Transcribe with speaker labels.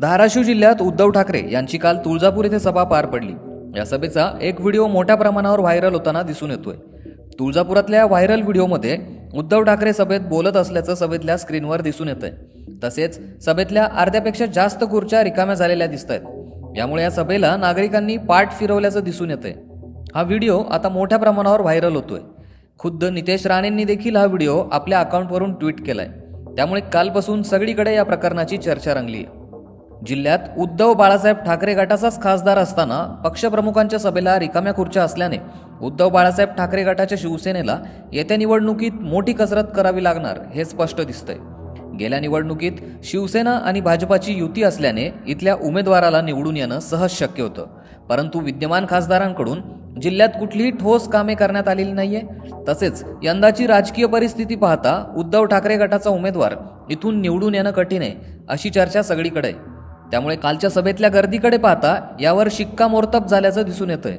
Speaker 1: धाराशिव जिल्ह्यात उद्धव ठाकरे यांची काल तुळजापूर येथे सभा पार पडली. या सभेचा एक व्हिडिओ मोठ्या प्रमाणावर व्हायरल होताना दिसून येतोय. तुळजापुरातल्या व्हायरल व्हिडिओमध्ये उद्धव ठाकरे सभेत बोलत असल्याचं सभेतल्या स्क्रीनवर दिसून येतंय. तसेच सभेतल्या अर्ध्यापेक्षा जास्त खुर्च्या रिकाम्या झालेल्या दिसत आहेत यामुळे या सभेला नागरिकांनी पाठ फिरवल्याचं दिसून येतंय. हा व्हिडिओ आता मोठ्या प्रमाणावर व्हायरल होतोय. खुद्द नितेश राणेंनी देखील हा व्हिडिओ आपल्या अकाउंटवरून ट्विट केलाय. त्यामुळे कालपासून सगळीकडे या प्रकरणाची चर्चा रंगली आहे जिल्ह्यात उद्धव बाळासाहेब ठाकरे गटाचाच खासदार असताना पक्षप्रमुखांच्या सभेला रिकाम्या खुर्च्या असल्याने उद्धव बाळासाहेब ठाकरे गटाच्या शिवसेनेला येत्या निवडणुकीत मोठी कसरत करावी लागणार हे स्पष्ट दिसतंय. गेल्या निवडणुकीत शिवसेना आणि भाजपाची युती असल्याने इथल्या उमेदवाराला निवडून येणं सहज शक्य होतं. परंतु विद्यमान खासदारांकडून जिल्ह्यात कुठलीही ठोस कामे करण्यात आलेली नाहीये. तसेच यंदाची राजकीय परिस्थिती पाहता उद्धव ठाकरे गटाचा उमेदवार इथून निवडून येणं कठीण आहे अशी चर्चा सगळीकडे आहे. त्यामुळे कालच्या सभेतल्या गर्दीकडे पाहता यावर शिक्कामोर्तब झाल्याचं दिसून येतंय.